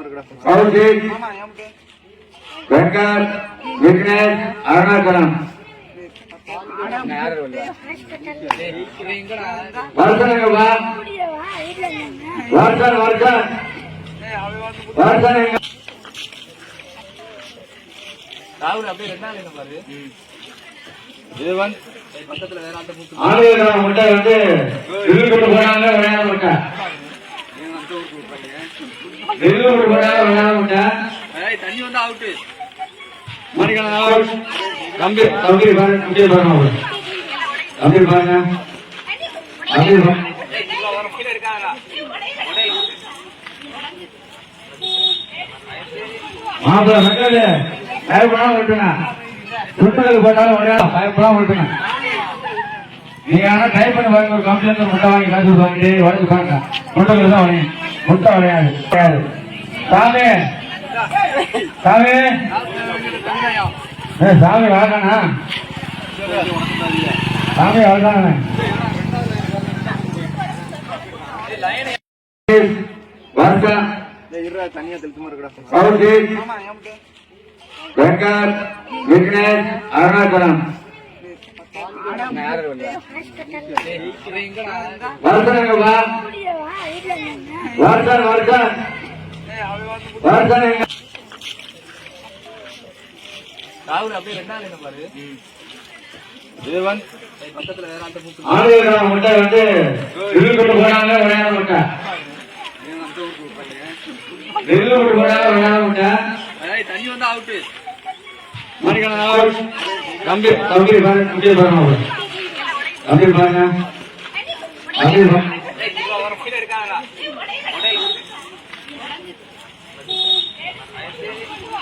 இருக்கடா. கௌஷிக் வெங்கட் விக்னேஷ் அருணாச்சலம். வருஷனுங்க வா? வருஷன் வருஷன் வருஷன் எங்க ராகுல் அப்படியே ரெண்டா இல்லைங்க பாரு? இது வந்து பக்கத்துல வேற ஆளுநர் முட்டை வந்து போனாங்க விளையாட முட்டை வில்லுக்குட்டு போனாங்க விளையாட முட்டை ஏய் தண்ணி வந்து அவுட்டு மணிக்கணன் out. தம்பி தம்பி பாருங்க தம்பி பாருங்க. தம்பி பாருங்க தம்பி மாப்பிள்ள மக்களே பயப்படாம விட்டுங்க சுட்டுகளுக்கு போட்டாலும் விளையாட பயப்படாம விட்டுங்க நீங்க ஆனா டைப் பண்ணி பாருங்க ஒரு கம்ப்ளைண்ட் முட்டை வாங்கி காசு வாங்கிட்டு உடச்சு பாருங்க. முட்டைகள் தான் விளையும் முட்டை விளையாது சாமி. சாமி. ஏ சாமி வாங்கண்ணா சாமி இருக்கடா. கௌஷிக் வெங்கட் விக்னேஷ் அருணாச்சலம். முட்டை வந்து போனாங்க விளையாட முட்டை. வில்லுக்குட்டு போனாங்க விளையாட முட்டை. தண்ணி வந்து அவுட்டு. தம்பி தம்பி பாருங்க தம்பி பாருங்க. அவரு. தம்பி பாருங்க. தம்பி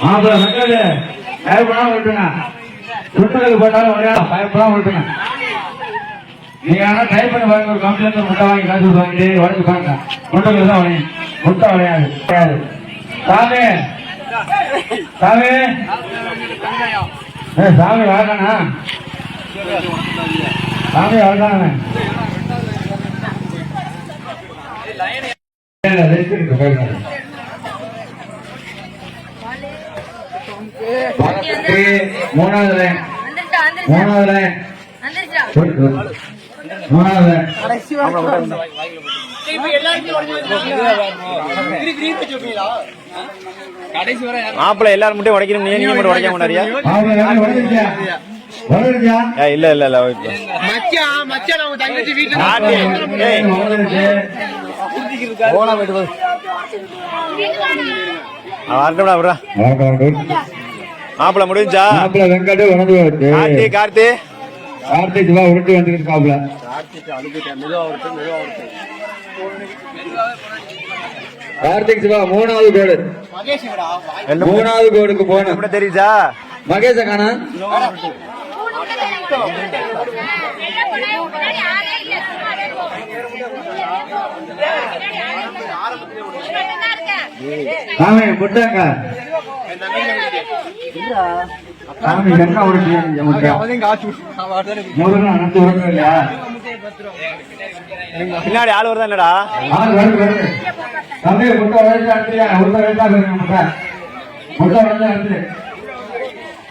மாப்பிள்ள மக்களே பயப்படாம விட்டுங்க சுட்டுகளுக்கு போட்டாலும் விளையாட பயப்படாம விட்டுங்க நீங்க ஆனா டைப் பண்ணி பாருங்க. ஒரு கம்ப்ளைண்ட் முட்டை வாங்கி காசு வாங்கிட்டு உடச்சு பாருங்க. முட்டைகள் தான் விளையும் முட்டை கிடையாது சாமி. சாமி. சாமி வாழ்தானா சாமி பக்கத்து மூணாவது லைன் மூணாவது லைன் மூணாவது மாப்பிள்ள எல்லாரும் மட்டும் உடைக்கணும். நீ நீங்க மட்டும் உடைக்க மாட்டாரியா? இல்ல இல்ல இல்ல வரட்டும்டா விட்றா. மாப்பிள்ள முடிஞ்சா? கார்த்தி கார்த்தி. கார்த்திக் சிவா உருட்டு காப்புல கார்த்திக் சிவா மூணாவது கோடு. ரெண்டு மூணாவது கோடுக்கு கூட தெரியுதா? மகேஷ காணா? முட்டங்க சாமி என்ன முதல்ல இல்லையா? பின்னாடி ஆள் வருதா இல்லடா ஆள் வருது வருது. தம்பி முட்டை உழைச்சு அடுத்துயா முட்டை உழைச்சா போயிருங்க முட்டை. முட்டை உழைச்சா அடுத்து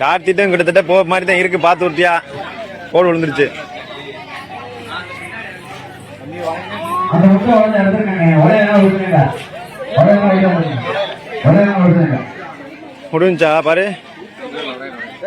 கார்த்திட்டும் கிட்டத்தட்ட போ மாதிரி தான் இருக்கு. பார்த்து விட்டியா கோடு விழுந்துருச்சு. அந்த முட்டை எடுத்துருக்காங்க ஒரே ஒரே ஒரே முடிஞ்சா பாரு.